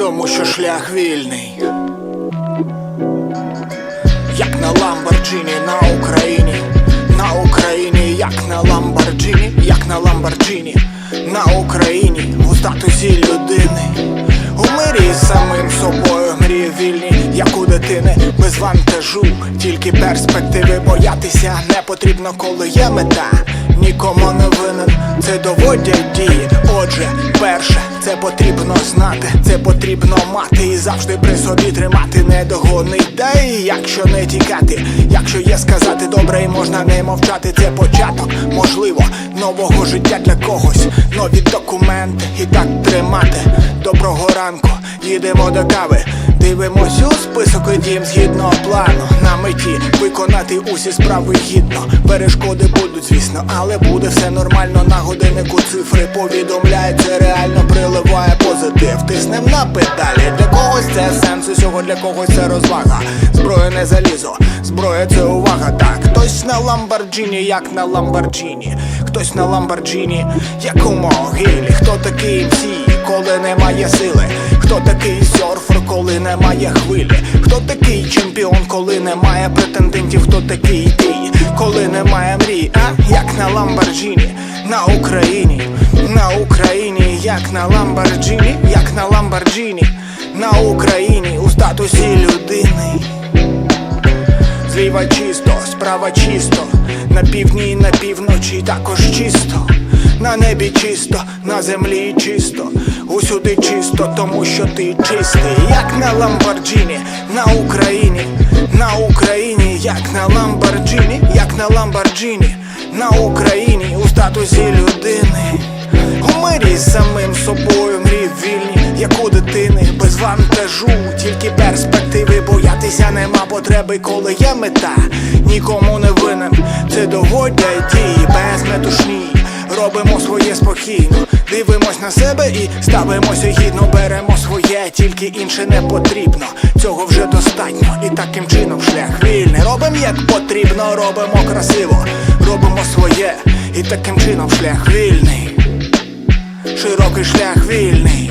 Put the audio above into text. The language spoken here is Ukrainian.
тому що шлях вільний. Як на Ламборджині на Україні, на Україні, як на Ламборджині, як на Ламборджині, на Україні, у статусі людини. У мирі самим собою мрії вільні, як у дитини, без вантажу, тільки перспективи боятися не потрібно, коли є мета. Нікому не винен, це доводять дії. Отже, перше, це потрібно знати, це потрібно мати і завжди при собі тримати не догонить. Якщо не тікати, якщо є сказати добре і можна не мовчати, це початок, можливо, нового життя для когось, нові документи і так тримати. Доброго ранку, їдемо до кави. Дивимось у список і дім згідно плану на меті виконати усі справи гідно. Перешкоди будуть, звісно, але буде все нормально. На годиннику цифри повідомляють, це реально приливає позитив. Тиснем на педалі. Для когось це сенс усього, для когось це розвага. Зброя не залізо, зброя це увага. Так, хтось на Ламборджині, як на Ламборджині, хтось на Ламборджині, як у могилі. Хто такий МС, коли немає сили? Хто такий серфер, коли немає хвилі? Хто такий чемпіон, коли немає претендентів? Хто такий ти, коли немає мрій? А як на Ламборджині, на Україні, на Україні, як на Ламборджині, як на Ламборджині, на Україні у статусі людини. Зліва чисто, справа чисто, на півдні і на півночі також чисто, на небі чисто, на землі чисто, усюди чисто, тому що ти чистий, як на Ламборджині, на Україні, на Україні, як на Ламборджині, як на Ламборджині, на Україні у статусі людини. У мирі самим собою мрій вільні, як у дитини, без вантажу, тільки перспективи боятися нема потреби, коли є мета, нікому не винен, це доводять дії без метушні. Робимо своє спокійно, дивимось на себе і ставимося гідно, беремо своє, тільки інше не потрібно. Цього вже достатньо, і таким чином шлях вільний. Робимо як потрібно, робимо красиво, робимо своє, і таким чином шлях вільний. Широкий шлях вільний.